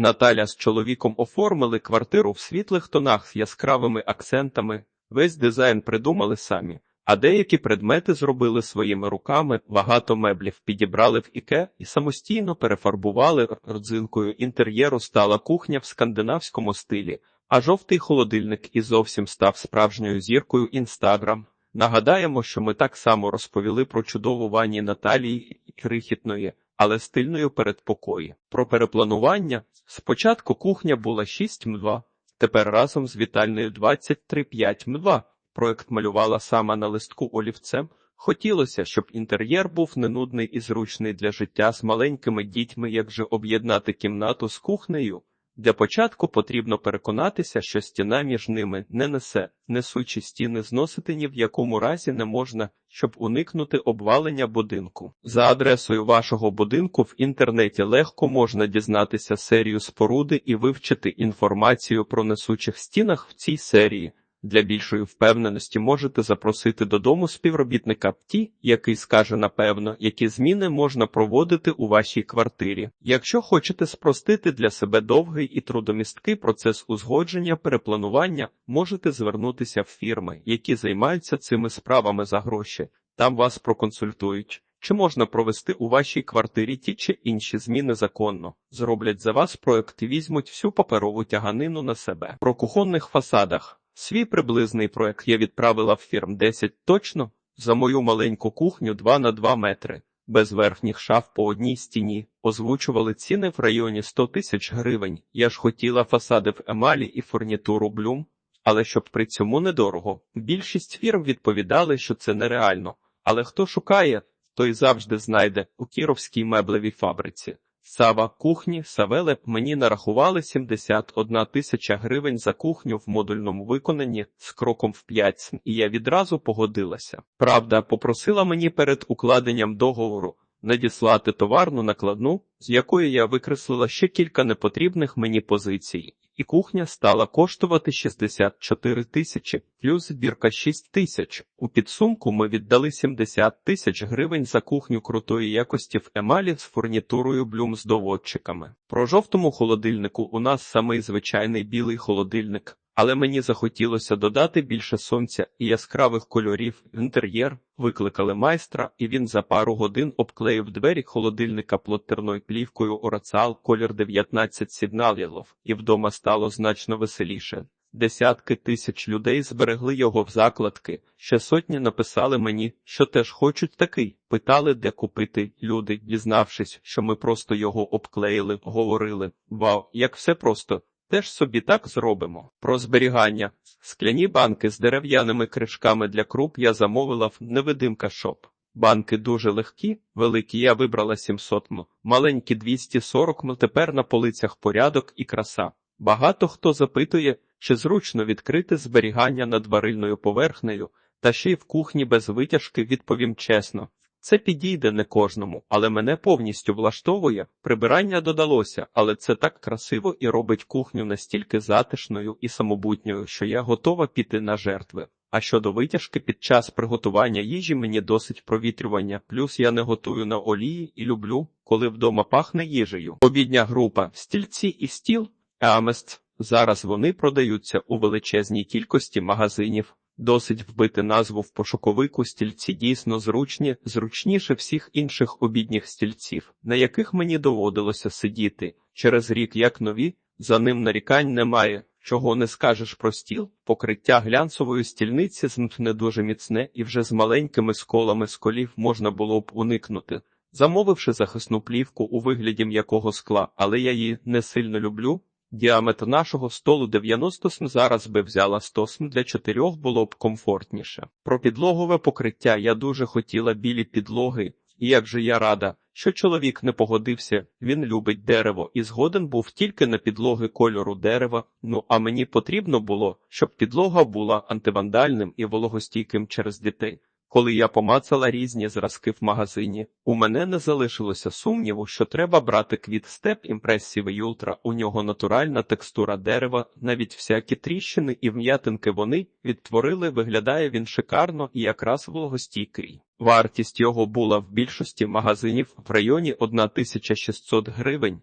Наталя з чоловіком оформили квартиру в світлих тонах з яскравими акцентами. Весь дизайн придумали самі, а деякі предмети зробили своїми руками, багато меблів підібрали в іке і самостійно перефарбували родзинкою інтер'єру стала кухня в скандинавському стилі, а жовтий холодильник і зовсім став справжньою зіркою інстаграм. Нагадаємо, що ми так само розповіли про чудову ванні Наталії крихітної, але стильною передпокої. Про перепланування спочатку кухня була 6 м2, тепер разом з вітальною 23,5 м2. Проект малювала сама на листку олівцем. Хотілося, щоб інтер'єр був не нудний і зручний для життя з маленькими дітьми, як же об'єднати кімнату з кухнею. Для початку потрібно переконатися, що стіна між ними не несе, несучі стіни зносити ні в якому разі не можна, щоб уникнути обвалення будинку. За адресою вашого будинку в інтернеті легко можна дізнатися серію споруди і вивчити інформацію про несучих стінах в цій серії. Для більшої впевненості можете запросити додому співробітника ПТІ, який скаже напевно, які зміни можна проводити у вашій квартирі. Якщо хочете спростити для себе довгий і трудомісткий процес узгодження перепланування, можете звернутися в фірми, які займаються цими справами за гроші. Там вас проконсультують. Чи можна провести у вашій квартирі ті чи інші зміни законно? Зроблять за вас проект і візьмуть всю паперову тяганину на себе. Про кухонних фасадах. Свій приблизний проект я відправила в фірм 10 точно за мою маленьку кухню 2 на 2 метри, без верхніх шаф по одній стіні. Озвучували ціни в районі 100 тисяч гривень. Я ж хотіла фасади в емалі і фурнітуру блюм, але щоб при цьому недорого. Більшість фірм відповідали, що це нереально. Але хто шукає, той завжди знайде у кіровській меблевій фабриці. Сава кухні Савелеп мені нарахували 71 тисяча гривень за кухню в модульному виконанні з кроком в 5, і я відразу погодилася. Правда, попросила мені перед укладенням договору надіслати товарну накладну, з якої я викреслила ще кілька непотрібних мені позицій, і кухня стала коштувати 64 тисячі, плюс збірка 6 тисяч. У підсумку ми віддали 70 тисяч гривень за кухню крутої якості в емалі з фурнітурою блюм з доводчиками. Про жовтому холодильнику у нас самий звичайний білий холодильник. Але мені захотілося додати більше сонця і яскравих кольорів в інтер'єр. Викликали майстра, і він за пару годин обклеїв двері холодильника плоттерною плівкою Орацал колір 19 сигналів, і вдома стало значно веселіше. Десятки тисяч людей зберегли його в закладки. Ще сотні написали мені, що теж хочуть такий. Питали, де купити. Люди, дізнавшись, що ми просто його обклеїли, говорили: Вау, як все просто! Теж собі так зробимо. Про зберігання. Скляні банки з дерев'яними кришками для круп я замовила в невидимка шоп. Банки дуже легкі, великі я вибрала 700 м, маленькі 240 м, тепер на полицях порядок і краса. Багато хто запитує, чи зручно відкрити зберігання над варильною поверхнею, та ще й в кухні без витяжки відповім чесно. Це підійде не кожному, але мене повністю влаштовує. Прибирання додалося, але це так красиво і робить кухню настільки затишною і самобутньою, що я готова піти на жертви. А щодо витяжки під час приготування їжі мені досить провітрювання, плюс я не готую на олії і люблю, коли вдома пахне їжею. Обідня група, стільці і стіл, Амест. Зараз вони продаються у величезній кількості магазинів. Досить вбити назву в пошуковику стільці дійсно зручні, зручніше всіх інших обідніх стільців, на яких мені доводилося сидіти. Через рік як нові, за ним нарікань немає. Чого не скажеш про стіл, покриття глянцевої стільниці знт не дуже міцне і вже з маленькими сколами сколів можна було б уникнути, замовивши захисну плівку у вигляді м'якого скла, але я її не сильно люблю. Діаметр нашого столу 90 см, зараз би взяла 100 см, для чотирьох було б комфортніше. Про підлогове покриття я дуже хотіла білі підлоги, і як же я рада, що чоловік не погодився, він любить дерево і згоден був тільки на підлоги кольору дерева. Ну а мені потрібно було, щоб підлога була антивандальним і вологостійким через дітей. Коли я помацала різні зразки в магазині, у мене не залишилося сумніву, що треба брати квіт степ імпресівий Ultra. У нього натуральна текстура дерева, навіть всякі тріщини і вм'ятинки вони відтворили, виглядає він шикарно і якраз вологостійкий. Вартість його була в більшості магазинів в районі 1600 гривень.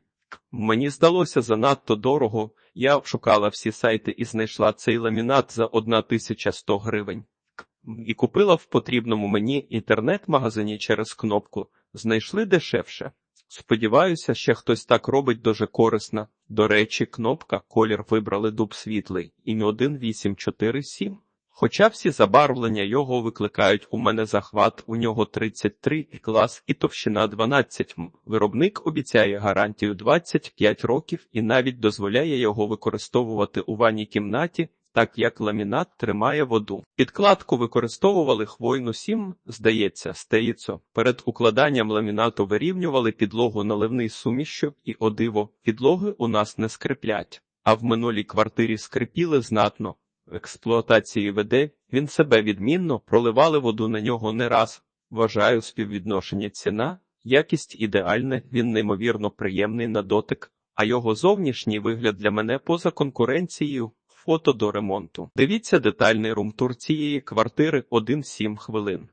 Мені здалося занадто дорого. Я шукала всі сайти і знайшла цей ламінат за 1100 гривень. І купила в потрібному мені інтернет-магазині через кнопку. Знайшли дешевше. Сподіваюся, ще хтось так робить дуже корисно. До речі, кнопка колір вибрали дуб світлий і 1847. Хоча всі забарвлення його викликають у мене захват, у нього 33 клас і товщина 12 м. Виробник обіцяє гарантію 25 років і навіть дозволяє його використовувати у ванній кімнаті, так як ламінат тримає воду. Підкладку використовували хвойну 7, здається, стеїцо. Перед укладанням ламінату вирівнювали підлогу наливний сумішю і о диво, підлоги у нас не скриплять. А в минулій квартирі скрипіли знатно. В експлуатації веде він себе відмінно, проливали воду на нього не раз. Вважаю співвідношення ціна, якість ідеальне, він неймовірно приємний на дотик, а його зовнішній вигляд для мене поза конкуренцією. Фото до ремонту. Дивіться детальний румтур цієї квартири 1-7 хвилин.